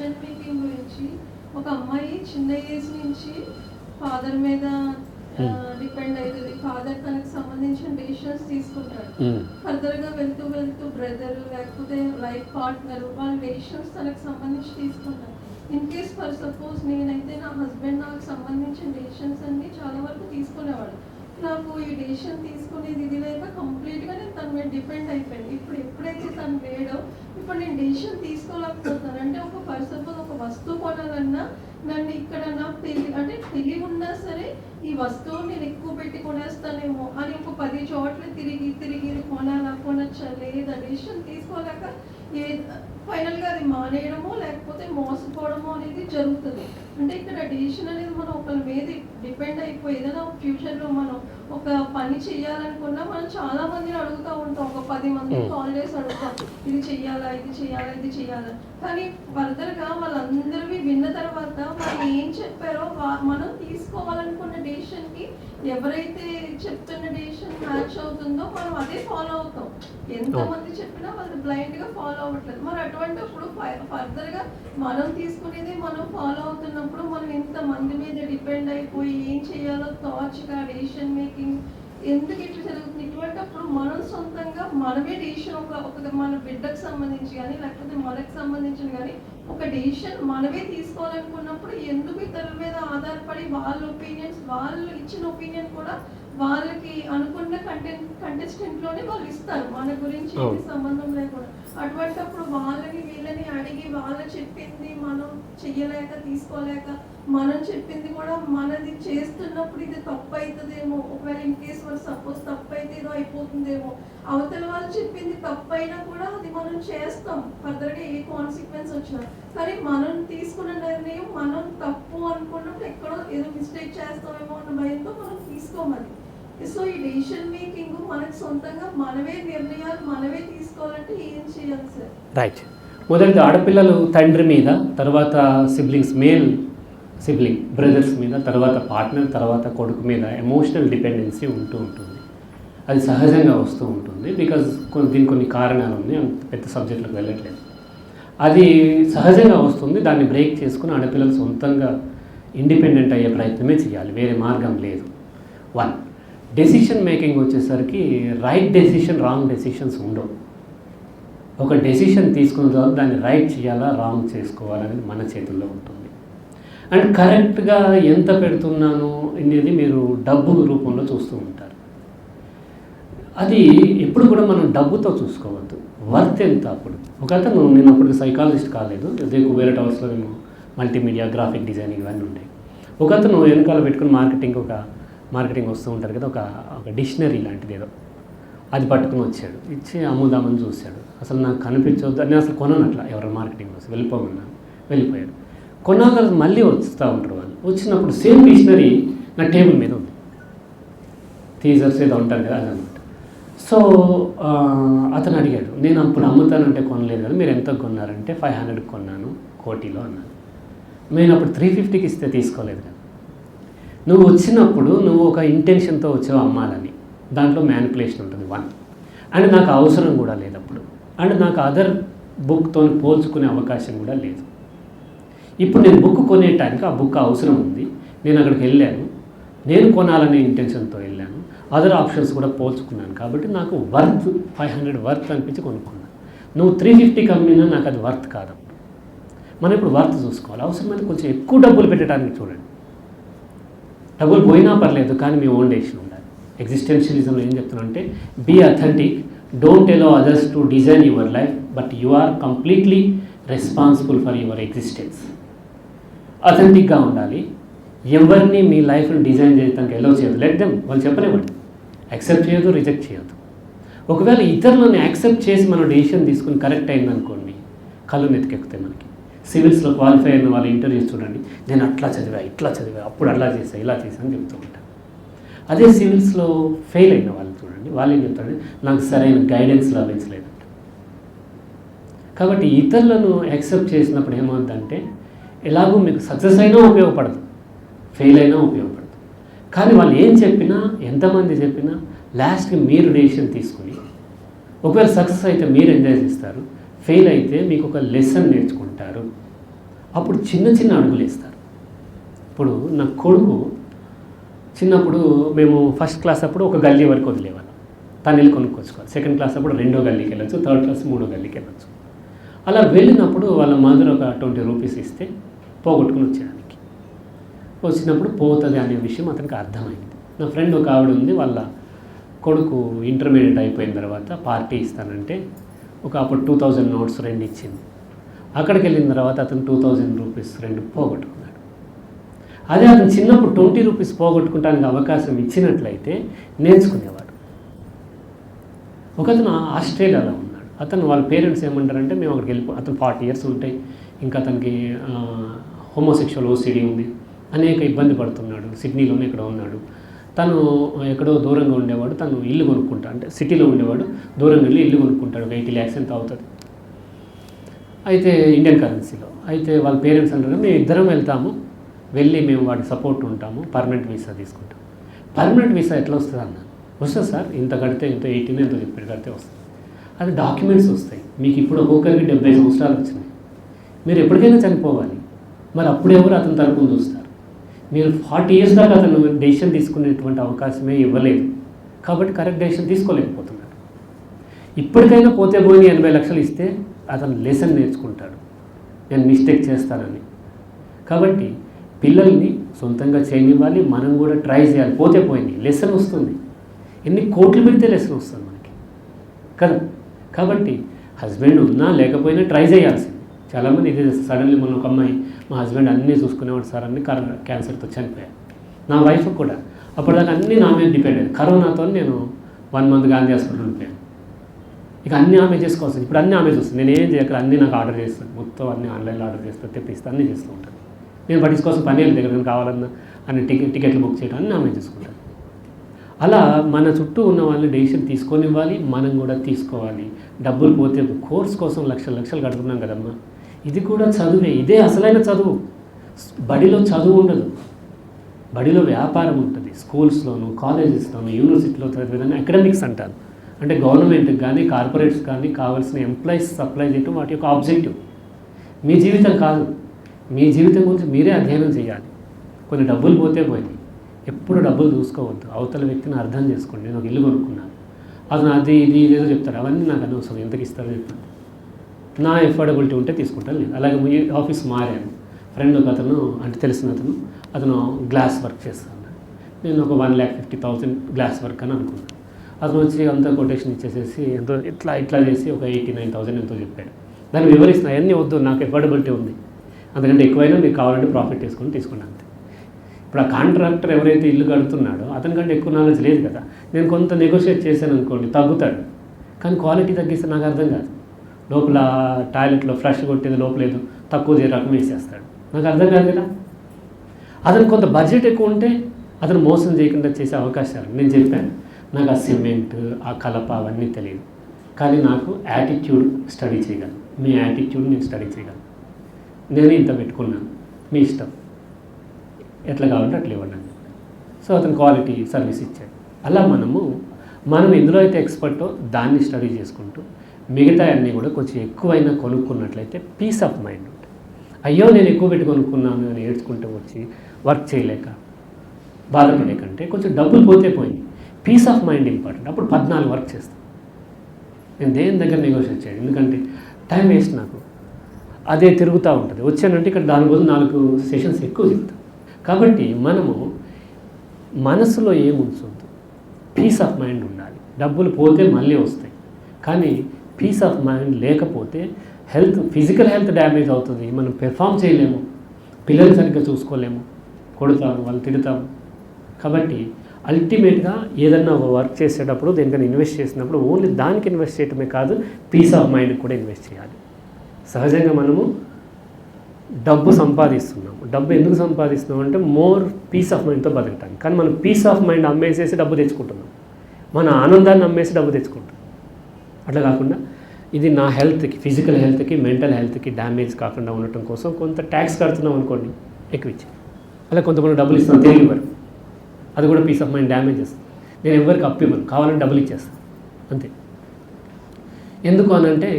Decision making గురించి ఒక అమ్మాయి చిన్న ఏజ్ నుంచి ఫాదర్ మీద డిపెండ్ అవుతుంది ఫాదర్ తనకు సంబంధించిన డెసిషన్స్ తీసుకుంటాడు. ఫర్దర్గా వెళ్తూ వెళ్తూ బ్రదర్ లేకపోతే లైఫ్ పార్ట్నర్ వాళ్ళ డెసిషన్స్ తనకు సంబంధించి తీసుకుంటారు ఇన్ కేస్ ఫర్ సపోజ్ నేనైతే నా హస్బెండ్ నాకు సంబంధించిన డెసిషన్స్ అన్ని చాలా వరకు తీసుకునేవాడు. నాకు ఈ డిసిషన్ తీసుకునేది ఇది లేక కంప్లీట్గా నేను తన మీద డిపెండ్ అయిపోయింది. ఇప్పుడు ఎప్పుడైతే తను లేడో ఇప్పుడు నేను డిసిషన్ తీసుకోలేకపోతున్నాను. అంటే ఒక ఫర్ సపోజ్ ఒక వస్తువు కొనాలన్నా నన్ను ఇక్కడ నాకు తెలియ అంటే తెలివి ఉన్నా సరే ఈ వస్తువు నేను ఎక్కువ పెట్టి కొనేస్తానేమో అని ఒక పది చోట్ల తిరిగి తిరిగి కొనాలా కొనచ్చా లేదా డిసిషన్ తీసుకోలేక ఏ ఫైనల్గా అది మానేయడమో లేకపోతే మోసపోవడమో అనేది జరుగుతుంది. అంటే ఇక్కడ డెసిషన్ అనేది మనం ఒకరి మీద డిపెండ్ అయిపోయి ఏదైనా ఫ్యూచర్లో మనం ఒక పని చేయాలనుకున్నా మనం చాలా మందిని అడుగుతూ ఉంటాం. ఒక పది మంది. కాల్ చేసి అడుగుతాం. ఇది చెయ్యాలా ఇది చెయ్యాలా ఇది చెయ్యాలా కానీ ఫర్దర్గా వాళ్ళందరివి విన్న తర్వాత వాళ్ళు ఏం చెప్పారో మనం తీసుకోవాలనుకున్న డెసిషన్కి ఎవరైతే చెప్తున్న డెసిషన్ మ్యాచ్ అవుతుందో మనం అదే ఫాలో అవుతాం. ఎంత Oh. మంది చెప్పినా వాళ్ళు బ్లైండ్గా ఫాలో అవ్వట్లేదు. మరి అటువంటిప్పుడు ఫర్దర్గా మనం తీసుకునేది మనం ఫాలో అవుతున్నప్పుడు మనం ఎంత మంది మీద డిపెండ్ అయిపోయి ఏం చేయాలో తోచగా డెసిషన్ మేకింగ్ ఎందుకు ఇట్లా జరుగుతుంది? ఇటువంటిప్పుడు మనం సొంతంగా మనమే డెసిషన్ ఒక ఒక మన బిడ్డకు సంబంధించి కానీ లేకపోతే మనకు సంబంధించిన కానీ ఒక డెసిషన్ మనమే తీసుకోవాలనుకున్నప్పుడు ఎందుకు ఇతరుల మీద ఆధారపడి వాళ్ళ ఒపీనియన్స్ వాళ్ళు ఇచ్చిన ఒపీనియన్ కూడా వాళ్ళకి అనుకున్న కంటెంట్ కంటెస్టెంట్లోనే వాళ్ళు ఇస్తారు మన గురించి. సంబంధం లేకుండా అటువంటిప్పుడు వాళ్ళని వీళ్ళని అడిగి వాళ్ళు చెప్పింది మనం చెయ్యలేక తీసుకోలేక మనం చెప్పింది కూడా మనది చేస్తున్నప్పుడు ఇది తప్పు అవుతుందేమో ఒకవేళ ఇన్ కేస్ మరి సపోజ్ తప్పు అయితే ఏదో అయిపోతుందేమో. అవతల వాళ్ళు చెప్పింది తప్పు అయినా కూడా అది మనం చేస్తాం. ఫర్దర్గా ఏ కాన్సిక్వెన్స్ వచ్చినా. కానీ మనం తీసుకున్న నిర్ణయం మనం తప్పు అనుకున్నప్పుడు ఎక్కడో ఏదో మిస్టేక్ చేస్తామేమో అన్న భయంతో మనం తీసుకోమని సో ఈ డెసిషన్ మేకింగ్ మనకు సొంతంగా మనమే నిర్ణయాలు మనమే తీసుకోవాలంటే ఏం చేయాలి సార్? రైట్ మొదటిది ఆడపిల్లలు తండ్రి మీద తర్వాత సిబ్లింగ్స్ మేల్ సిబ్లింగ్ బ్రదర్స్ మీద తర్వాత పార్ట్నర్ తర్వాత కొడుకు మీద ఎమోషనల్ డిపెండెన్సీ ఉంటూ ఉంటుంది. అది సహజంగా వస్తూ ఉంటుంది బికాజ్ కొన్ని దీనికి కొన్ని కారణాలు ఉన్నాయి పెద్ద సబ్జెక్టులకు వెళ్ళట్లేదు. అది సహజంగా వస్తుంది దాన్ని బ్రేక్ చేసుకుని ఆడపిల్లలు సొంతంగా ఇండిపెండెంట్ అయ్యే ప్రయత్నమే చేయాలి వేరే మార్గం లేదు. వన్ డెసిషన్ మేకింగ్ వచ్చేసరికి రైట్ డెసిషన్ రాంగ్ డెసిషన్స్ ఉండవు. ఒక డెసిషన్ తీసుకున్న తర్వాత దాన్ని రైట్ చేయాలా రాంగ్ చేసుకోవాలనేది మన చేతుల్లో ఉంటుంది. అండ్ కరెక్ట్గా ఎంత పెడుతున్నాను అనేది మీరు డబ్బు రూపంలో చూస్తూ ఉంటారు. అది ఎప్పుడు కూడా మనం డబ్బుతో చూసుకోవద్దు. వర్త్ ఎంత అప్పుడు? ఒక అతను నేను అప్పుడు సైకాలజిస్ట్ కాలేదు. అదే వేరే టవర్స్లో నేను మల్టీమీడియా గ్రాఫిక్ డిజైనింగ్ ఇవన్నీ ఉండే. ఒక అతను వెనకాల పెట్టుకుని మార్కెటింగ్ ఒక మార్కెటింగ్ వస్తూ ఉంటారు కదా ఒక ఒక డిక్షనరీ లాంటిది ఏదో. అది పట్టుకుని వచ్చాడు. ఇచ్చి అమ్ముదామని చూశాడు. అసలు నాకు కనిపించవద్దు నేను అసలు కొనను అట్లా. ఎవరు మార్కెటింగ్ వస్తే వెళ్ళిపోమన్నాను. వెళ్ళిపోయాడు. కొన్నాక తర్వాత మళ్ళీ వస్తూ ఉంటారు వాళ్ళు. వచ్చినప్పుడు సేమ్ డిక్షనరీ నా టేబుల్ మీద ఉంది. టీజర్స్ ఏదో ఉంటారు కదా అదనమాట సో అతను అడిగాడు నేను అప్పుడు అమ్ముతానంటే కొనలేదు కదా మీరు ఎంత కొన్నారంటే ఫైవ్ హండ్రెడ్కి కొన్నాను కోటిలో అన్నాను నేను అప్పుడు త్రీ ఫిఫ్టీకి ఇస్తే తీసుకోలేదు కదా. నువ్వు వచ్చినప్పుడు నువ్వు ఒక ఇంటెన్షన్తో వచ్చావు అమ్మాలని. దాంట్లో మ్యానిపులేషన్ ఉంటుంది వన్ అండ్ నాకు అవసరం కూడా లేదు అప్పుడు. అండ్ నాకు అదర్ బుక్తో పోల్చుకునే అవకాశం కూడా లేదు. ఇప్పుడు నేను బుక్ కొనే టైంకి ఆ బుక్ అవసరం ఉంది. నేను అక్కడికి వెళ్ళాను. నేను కొనాలనే ఇంటెన్షన్తో వెళ్ళాను. అదర్ ఆప్షన్స్ కూడా పోల్చుకున్నాను. కాబట్టి నాకు వర్త్ ఫైవ్ హండ్రెడ్ వర్త్ అనిపించి కొనుక్కున్నాను నువ్వు త్రీ ఫిఫ్టీకి అమ్మినా నాకు అది వర్త్ కాదు. మనం ఇప్పుడు వర్త్ చూసుకోవాలి. అవసరమైతే కొంచెం ఎక్కువ డబ్బులు పెట్టడానికి చూడండి. డబ్బులు పోయినా పర్లేదు కానీ మీ ఓన్ డెసిషన్ ఉండాలి. ఎగ్జిస్టెన్షియలిజంలో ఏం చెప్తున్నా అంటే be authentic don't allow others to design your life but you are completely responsible for your existence అథెంటిక్గా ఉండాలి. ఎవరిని మీ లైఫ్ని డిజైన్ చేయడానికి ఎలా చేయదు లెట్ దెమ్ వాళ్ళు చెప్పనివ్వండి. యాక్సెప్ట్ చేయదు రిజెక్ట్ చేయదు ఒకవేళ ఇతరులను యాక్సెప్ట్ చేసి మనం డెసిషన్ తీసుకుని కరెక్ట్ అయిందనుకోండి కళ్ళు నెతికెక్కుతాయి మనకి. సివిల్స్లో క్వాలిఫై అయిన వాళ్ళు ఇంటర్వ్యూస్ చూడండి. నేను అట్లా చదివా ఇట్లా చదివా అప్పుడు అలా చేసా ఇలా చేసా అని చెప్తూ ఉంటాను అదే సివిల్స్లో ఫెయిల్ అయిన వాళ్ళు చూడండి. వాళ్ళు ఏం చెప్తారు నాకు సరైన గైడెన్స్ లభించలేదంట. కాబట్టి ఇతరులను యాక్సెప్ట్ చేసినప్పుడు ఏమవుతుందంటే ఎలాగో మీకు సక్సెస్ అయినా ఉపయోగపడదు ఫెయిల్ అయినా ఉపయోగపడదు. కానీ వాళ్ళు ఏం చెప్పినా ఎంతమంది చెప్పినా లాస్ట్కి మీరు డెసిషన్ తీసుకుని ఒకవేళ సక్సెస్ అయితే మీరు ఎంజాయ్ చేస్తారు ఫెయిల్ అయితే మీకు ఒక లెసన్ నేర్చుకుంటారు. అప్పుడు చిన్న చిన్న అడుగులు వేస్తారు. ఇప్పుడు నా కొడుకు చిన్నప్పుడు మేము ఫస్ట్ క్లాస్ అప్పుడు ఒక గల్లీ వరకు వదిలేవాళ్ళం. తను వెళ్ళి కొనుక్కొచ్చుకోవాలి. సెకండ్ క్లాస్ అప్పుడు రెండో గల్లీకి వెళ్ళొచ్చు థర్డ్ క్లాస్ మూడో గల్లీకి వెళ్ళొచ్చు. అలా వెళ్ళినప్పుడు వాళ్ళ మదర్ ఒక ట్వంటీ రూపీస్ ఇస్తే పోగొట్టుకుని వచ్చేదానికి. వచ్చినప్పుడు పోతుంది అనే విషయం అతనికి అర్థమైంది. నా ఫ్రెండ్ ఒక ఆవిడ ఉంది వాళ్ళ కొడుకు ఇంటర్మీడియట్ అయిపోయిన తర్వాత పార్టీ ఇస్తానంటే ఒక అప్పుడు టూ థౌజండ్ నోట్స్ రెండు ఇచ్చింది. అక్కడికి వెళ్ళిన తర్వాత అతను టూ థౌజండ్ రూపీస్ రెండు పోగొట్టుకున్నాడు. అదే అతను చిన్నప్పుడు ట్వంటీ రూపీస్ పోగొట్టుకుంటానికి అవకాశం ఇచ్చినట్లయితే నేర్చుకునేవాడు. ఒకతను ఆస్ట్రేలియాలో ఉన్నాడు. అతను వాళ్ళ పేరెంట్స్ ఏమంటారంటే మేము అక్కడికి వెళ్ళిపో అతను ఫార్టీ ఇయర్స్ ఉంటాయి ఇంకా అతనికి హోమోసెక్షువల్ ఓసిడీ ఉంది. అనేక ఇబ్బంది పడుతున్నాడు. సిడ్నీలోనే ఇక్కడ ఉన్నాడు. తను ఎక్కడో దూరంగా ఉండేవాడు. తను ఇల్లు కొనుక్కుంటా అంటే సిటీలో ఉండేవాడు. దూరంగా వెళ్ళి ఇల్లు కొనుక్కుంటాడు. ఒక ఎయిటీ ల్యాక్స్ ఎంత అవుతుంది. అయితే ఇండియన్ కరెన్సీలో. అయితే వాళ్ళ పేరెంట్స్ అంటారు మేము ఇద్దరం వెళ్తాము. వెళ్ళి మేము వాడికి సపోర్ట్ ఉంటాము. పర్మనెంట్ వీసా తీసుకుంటాం. పర్మనెంట్ వీసా ఎట్లా వస్తుంది అన్న? వస్తుంది సార్. ఇంత కడితే ఇంత ఎయిటీన్ ఎంతో చెప్పాడు కడితే వస్తుంది. అది డాక్యుమెంట్స్ వస్తాయి. మీకు ఇప్పుడు ఒక్కొక్కరికి డెబ్బై సంవత్సరాలు వచ్చినాయి. మీరు ఎప్పటికైనా చనిపోవాలి. మరి అప్పుడు ఎవరు అతని తరపున చూస్తారు? మీరు ఫార్టీ ఇయర్స్ దాకా అతను డెసిషన్ తీసుకునేటువంటి అవకాశమే ఇవ్వలేదు. కాబట్టి కరెక్ట్ డెసిషన్ తీసుకోలేకపోతున్నాడు ఇప్పటికైనా పోతే పోయి ఎనభై లక్షలు ఇస్తే అతను లెసన్ నేర్చుకుంటాడు. నేను మిస్టేక్ చేస్తానని. కాబట్టి పిల్లల్ని సొంతంగా చేయనివ్వాలి మనం కూడా ట్రై చేయాలి. పోతే పోయింది లెసన్ వస్తుంది. ఎన్ని కోట్లు పెడితే లెసన్ వస్తుంది మనకి. కదా? కాబట్టి హస్బెండ్ ఉన్నా లేకపోయినా ట్రై చేయాల్సింది. చాలామంది ఇది సడన్లీ మనం ఒక అమ్మాయి మా హస్బెండ్ అన్నీ చూసుకునేవాడు సార్ అన్ని కరోనా క్యాన్సర్తో చనిపోయాను నా వైఫ్ కూడా. అప్పటిదాకా అన్నీ నా మీద డిపెండ్ అయ్యాయి. కరోనాతో నేను వన్ మంత్ గాంధీ హాస్పిటల్ ఉండిపోయాను. ఇక అన్నీ ఆమె చేసుకోవాల్సింది. ఇప్పుడు అన్నీ ఆమె చూస్తుంది. నేను ఏం చేయక అన్నీ నాకు ఆర్డర్ చేస్తాను మొత్తం అన్నీ ఆన్లైన్లో ఆర్డర్ చేస్తాను తెప్పిస్తాను అన్నీ చేస్తూ ఉంటాను నేను కోసం పని లేదు. దగ్గర కావాలన్నా అన్ని టికెట్ టికెట్లు బుక్ చేయడం అన్నీ ఆమె చేసుకుంటాను అలా మన చుట్టూ ఉన్న వాళ్ళని డెసిషన్ తీసుకొనివ్వాలి. మనం కూడా తీసుకోవాలి. డబ్బులు పోతే కోర్స్ కోసం లక్షలు లక్షలు కడుతున్నాం కదమ్మా. ఇది కూడా చదువే ఇదే అసలైన చదువు. బడిలో చదువు ఉండదు. బడిలో వ్యాపారం ఉంటుంది. స్కూల్స్లోను కాలేజెస్లోను యూనివర్సిటీలో చదివేదాన్ని అకాడమిక్స్ అంటారు. అంటే గవర్నమెంట్కి కానీ కార్పొరేట్స్ కానీ కావాల్సిన ఎంప్లాయీస్ సప్లై చేయడం వాటి యొక్క ఆబ్జెక్టివ్. మీ జీవితం కాదు. మీ జీవితం గురించి మీరే అధ్యయనం చేయాలి. కొన్ని డబ్బులు పోతే పోయింది. ఎప్పుడు డబ్బులు చూసుకోవద్దు. అవతల వ్యక్తిని అర్థం చేసుకోండి. నేను ఒక ఇల్లు కొనుక్కున్నాను. అతను అది ఇది ఏదో చెప్తాడు. అవన్నీ నాకు అనవసరం. ఎంతకి ఇస్తారో చెప్పండి నా ఎఫోర్డబిలిటీ ఉంటే తీసుకుంటాను లేదు అలాగే మీ ఆఫీస్ మారాను. ఫ్రెండ్ ఒక అతను అంటే తెలిసిన అతను అతను గ్లాస్ వర్క్ చేస్తాను నేను ఒక one lakh fifty thousand glass work అని అనుకున్నాను. అతను వచ్చి అంతా కొటేషన్ ఇచ్చేసేసి ఎంతో ఇట్లా ఇట్లా చేసి ఒక ఎయిటీ నైన్ థౌసండ్ ఎంతో చెప్పాడు. దాన్ని వివరిస్తున్నా అవన్నీ వద్దు నాకు ఎఫోర్డబిలిటీ ఉంది. అందుకంటే ఎక్కువైనా మీకు కావాలంటే ప్రాఫిట్ చేసుకొని తీసుకున్నాను అంతే. ఇప్పుడు ఆ కాంట్రాక్టర్ ఎవరైతే ఇల్లు కడుతున్నాడో అతనికంటే ఎక్కువ నాలెడ్జ్ లేదు కదా. నేను కొంత నెగోషియేట్ చేశాను అనుకోండి తగ్గుతాడు. కానీ క్వాలిటీ తగ్గిస్తే నాకు అర్థం కాదు. లోపల టాయిలెట్లో ఫ్లష్ కొట్టేది లోపలేదు తక్కువ చే- రకం వేసేస్తాడు. నాకు అర్థం కాదు కదా అతను కొంత బడ్జెట్ ఎక్కువ ఉంటే అతను మోసం చేయకుండా చేసే అవకాశాలు. నేను చెప్పాను నాకు ఆ సిమెంట్ ఆ కలప అవన్నీ తెలియదు. కానీ నాకు యాటిట్యూడ్ స్టడీ చేయగలను. మీ యాటిట్యూడ్ నేను స్టడీ చేయగలను. నేను ఇంత పెట్టుకున్నాను. మీ ఇష్టం. ఎట్లా కావాలంటే అట్లా ఇవ్వండి సో అతను క్వాలిటీ సర్వీస్ ఇచ్చాడు. అలా మనము మనం ఎందులో అయితే ఎక్స్పర్టో దాన్ని స్టడీ చేసుకుంటూ మిగతా అన్నీ కూడా కొంచెం ఎక్కువైనా కొనుక్కున్నట్లయితే పీస్ ఆఫ్ మైండ్ ఉంటుంది. అయ్యో నేను ఎక్కువ పెట్టి కొనుక్కున్నాను అని ఏడ్చుకుంటూ వచ్చి వర్క్ చేయలేక బాధపడే కంటే కొంచెం డబ్బులు పోతే పోయింది. పీస్ ఆఫ్ మైండ్ ఇంపార్టెంట్ అప్పుడు పద్నాలుగు వర్క్ చేస్తాను నేను దేని దగ్గర నెగోషియేట్ చేయను? ఎందుకంటే టైం వేస్ట్ నాకు. అదే తిరుగుతూ ఉంటుంది. వచ్చానంటే ఇక్కడ దాని బదులు నాలుగు సెషన్స్ ఎక్కువ చెప్తాం కాబట్టి మనము మనసులో ఏముంచుంది పీస్ ఆఫ్ మైండ్ ఉండాలి. డబ్బులు పోతే మళ్ళీ వస్తాయి. కానీ పీస్ ఆఫ్ మైండ్ లేకపోతే హెల్త్ ఫిజికల్ హెల్త్ డ్యామేజ్ అవుతుంది. మనం పెర్ఫామ్ చేయలేము. పిల్లలు సరిగ్గా చూసుకోలేము. కొడతాము వాళ్ళు తిడతాము. కాబట్టి అల్టిమేట్గా ఏదన్నా ఒక వర్క్ చేసేటప్పుడు దేనికైనా ఇన్వెస్ట్ చేసినప్పుడు ఓన్లీ దానికి ఇన్వెస్ట్ చేయడమే కాదు పీస్ ఆఫ్ మైండ్ కూడా ఇన్వెస్ట్ చేయాలి. సహజంగా మనము డబ్బు సంపాదిస్తున్నాము. డబ్బు ఎందుకు సంపాదిస్తున్నాం అంటే మోర్ పీస్ ఆఫ్ మైండ్తో బతుకుతాం కానీ మనం పీస్ ఆఫ్ మైండ్ అమ్మేసేసి డబ్బు తెచ్చుకుంటున్నాం. మన ఆనందాన్ని అమ్మేసి డబ్బు తెచ్చుకుంటాం అట్లా కాకుండా ఇది నా హెల్త్కి ఫిజికల్ హెల్త్కి మెంటల్ హెల్త్కి డ్యామేజ్ కాకుండా ఉండటం కోసం కొంత ట్యాక్స్ కడుతున్నాం అనుకోండి ఎక్కువ ఇచ్చి. అలా కొంతమంది డబ్బులు ఇస్తాను తిరిగి ఇవ్వరు. అది కూడా పీస్ ఆఫ్ మైండ్ డ్యామేజ్ చేస్తుంది. నేను ఎవరికి అప్పు ఇవ్వను కావాలంటే డబ్బులు ఇచ్చేస్తాను అంతే. ఎందుకు అనంటే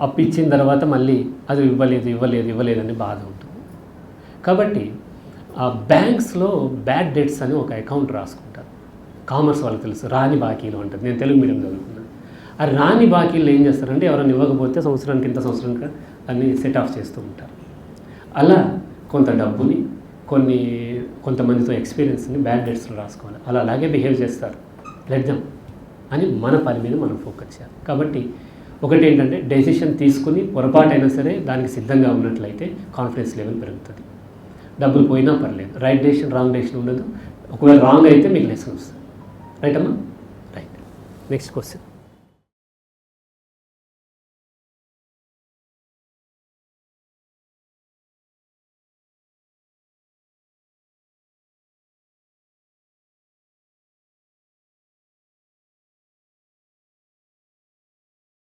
అప్పు ఇచ్చిన తర్వాత మళ్ళీ అది ఇవ్వలేదు ఇవ్వలేదు ఇవ్వలేదు అని బాధ ఉంటుంది. కాబట్టి ఆ బ్యాంక్స్లో బ్యాడ్ డెట్స్ అని ఒక అకౌంట్ రాసుకుంటారు. కామర్స్ వాళ్ళకి తెలుసు రాని బాకీలు అంటారు. నేను తెలుగు మీడియం చదువుకున్నాను. ఆ రాని బాకీలు ఏం చేస్తారంటే ఎవరైనా ఇవ్వకపోతే సంవత్సరానికి ఇంత సంవత్సరానికి అన్ని సెట్ ఆఫ్ చేస్తూ ఉంటారు. అలా కొంత డబ్బుని కొన్ని కొంతమందితో ఎక్స్పీరియన్స్ని బ్యాడ్ డేట్స్లో రాసుకోవాలి. అలా అలాగే బిహేవ్ చేస్తారు. లెడ్దాం అని మన పని మీద మనం ఫోకస్ చేయాలి. కాబట్టి ఒకటి ఏంటంటే డెసిషన్ తీసుకుని పొరపాటైనా సరే దానికి సిద్ధంగా ఉన్నట్లయితే కాన్ఫిడెన్స్ లెవెల్ పెరుగుతుంది. డబ్బులు పోయినా పర్లేదు. రైట్ డెసిషన్ రాంగ్ డెసిషన్ ఉండదు. ఒకవేళ రాంగ్ అయితే మీకు లెసన్ వస్తుంది రైట్ అమ్మా? Right next question